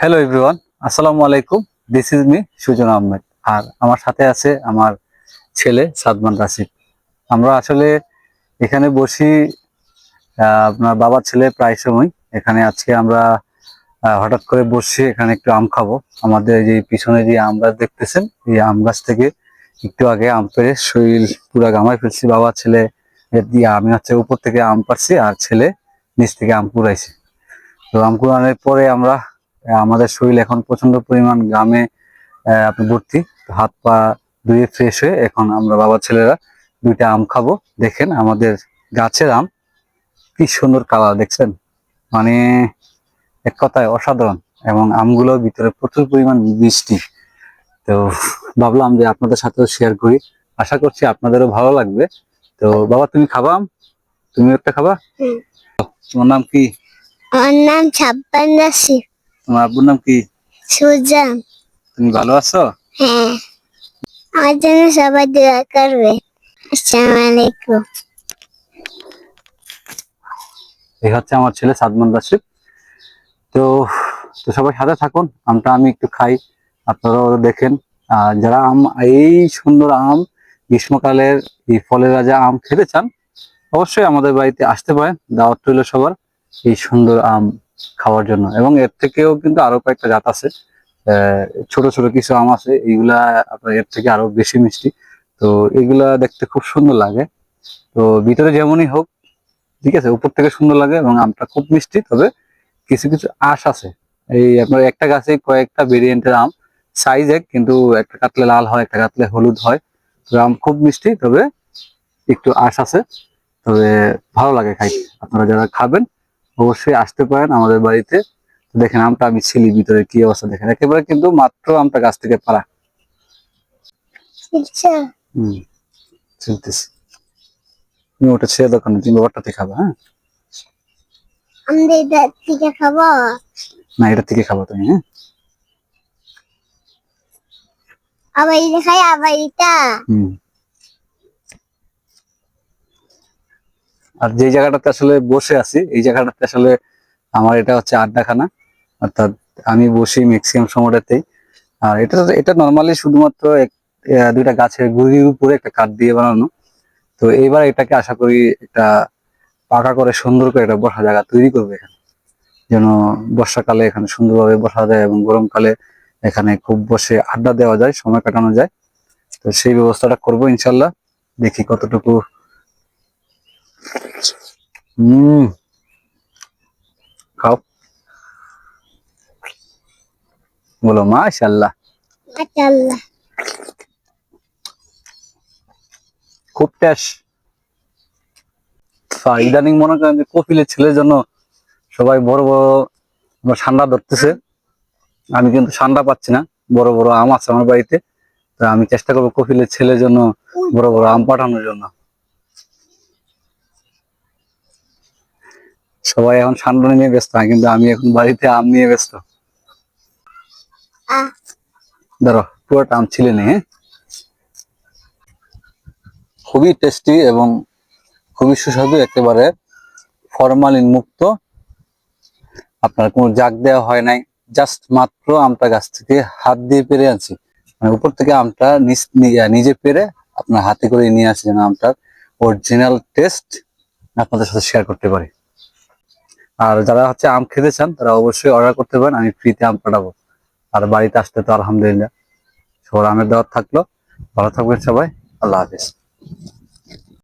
Hello everyone আসসালামু আলাইকুম this is me Sujan Ahmed আর আমার সাথে আছে আমার ছেলে সাদমান রাশিদ। আমরা আসলে এখানে বসি আপনার বাবার ছেলে প্রায় সময়। এখানে আজকে আমরা হঠাৎ করে বসছি এখানে একটু আম খাব। আমাদের যে পিছনে যে আম গাছ দেখতেছেন, এই আম গাছ থেকে একটু আগে আম পেরে শরীর পুরা গামায় ফেলছি। বাবা ছেলে দিয়ে আমি হচ্ছে উপর থেকে আম পারছি আর ছেলে নিচ থেকে আম কুড়াইছে। তো আম কুড়ানোর পরে আমরা আমাদের শরীর এখন প্রচণ্ড পরিমাণ গ্রামে আপনি ভর্তি। হাত পা ধুয়ে ফ্রেশ হয়ে এখন আমরা বাবা ছেলেরা দুইটা আম খাব। দেখেন আমাদের গাছের আম কি সুন্দর কালার দেখছেন? মানে এক কথায় অসাধারণ। এবং আমগুলো ভিতরে প্রচুর পরিমাণ মিষ্টি। তো ভাবলাম যে আপনাদের সাথেও শেয়ার করি। আশা করছি আপনাদেরও ভালো লাগবে। তো বাবা তুমি খাবা আম? তুমি একটা খাবা? তোমার নাম কি? আমার নাম ছাপ্পান দাসি তোমার আব্বুর নাম কি? সুজান। তুমি ভালো আছো? হ্যাঁ। আমার জন্য সবাই দোয়া করবে। আসসালামু আলাইকুম। এই হচ্ছে আমার ছেলে সাদমান রাশিদ। তো তো সবাই সাথে থাকুন আমটা আমি একটু খাই। আপনারাও দেখেন। আর যারা আম এই সুন্দর আম গ্রীষ্মকালের এই ফলের রাজা আম খেতে চান অবশ্যই আমাদের বাড়িতে আসতে পারেন। দাওয়াত রইল সবার এই সুন্দর আম। খাওয়ার জন্য। এবং এর থেকেও কিন্তু আরও কয়েকটা জাত আছে। ছোট ছোট কিছু আম আছে এইগুলা আপনার এর থেকে আরও বেশি মিষ্টি। তো এগুলা দেখতে খুব সুন্দর লাগে। তো ভিতরে যেমনই হোক, ঠিক আছে, উপর থেকে সুন্দর লাগে এবং আমটা খুব মিষ্টি। তবে কিছু কিছু আঁশ আছে। এই আপনার একটা গাছে কয়েকটা ভেরিয়েন্টের আম। সাইজ এক, কিন্তু একটা কাতলে লাল হয়, একটা কাতলে হলুদ হয়। তো আম খুব মিষ্টি, তবে একটু আঁশ আছে। তবে ভালো লাগে খাইতে। আপনারা যারা খাবেন অবশ্যই আসতে পারেন আমাদের বাড়িতে। দেখেন আমটা আমি ছিলি ভিতরে কি অবস্থা দেখেন। একেবারে কিন্তু মাত্র আমটা গাছ থেকে পারা আচ্ছা। হম চিনতেছি। তুমি ওটা ছেড়ে দোকানে তুমি বাবারটাতে খাবা হ্যাঁ? না এটা থেকে খাবা তুমি হ্যাঁ? আবার এটা খাই আবার এটা হুম। আর যে জায়গাটাতে আসলে বসে আছি, এই জায়গাটাতে আসলে আমার এটা হচ্ছে আড্ডাখানা। অর্থাৎ আমি বসি ম্যাক্সিমাম সময়টাতেই। আর এটা এটা নর্মালি শুধুমাত্র এক দুইটা গাছের গুড়ির উপরে একটা কাঠ দিয়ে বানানো। তো এইবার এটাকে আশা করি এটা পাকা করে সুন্দর করে একটা বসা জায়গা তৈরি করবে এখানে। যেন বর্ষাকালে এখানে সুন্দরভাবে বসা যায় এবং গরমকালে এখানে খুব বসে আড্ডা দেওয়া যায়, সময় কাটানো যায়। তো সেই ব্যবস্থাটা করব ইনশাল্লাহ। দেখি কতটুকু হম খাও। বলো মাশাল্লাহ আচ্ছা খুব টেস্ট ইদানিং মনে করেন যে কপিলের ছেলের জন্য সবাই বড় বড় ঠান্ডা ধরতেছে। আমি কিন্তু ঠান্ডা পাচ্ছি না। বড় বড় আম আছে আমার বাড়িতে। তো আমি চেষ্টা করব কপিলের ছেলের জন্য বড় বড় আম পাঠানোর জন্য। সবাই এখন ঠান্ডা নিয়ে ব্যস্ত হয় কিন্তু আমি এখন বাড়িতে আম নিয়ে ব্যস্ত। ধরো পুরোটা আম ছিলে নেই হ্যাঁ? খুবই টেস্টি এবং খুবই সুস্বাদু একেবারে ফরমালিন মুক্ত। আপনার কোনো জাগ দেওয়া হয় নাই জাস্ট মাত্র আমটা গাছ থেকে হাত দিয়ে পেরে আনছি। মানে উপর থেকে আমটা নিজে পেরে আপনার হাতে করে নিয়ে আসি যেন আমটার অরিজিনাল টেস্ট আপনাদের সাথে শেয়ার করতে পারি। আর যারা হচ্ছে আম খেতে চান, তারা অবশ্যই অর্ডার করতে পারেন, আমি ফ্রিতে আম পাঠাবো। আর বাড়িতে আসতে তো আলহামদুলিল্লাহ, সবার আমের দাওয়াত থাকল। ভালো থাকবেন সবাই, আল্লাহ হাফিজ।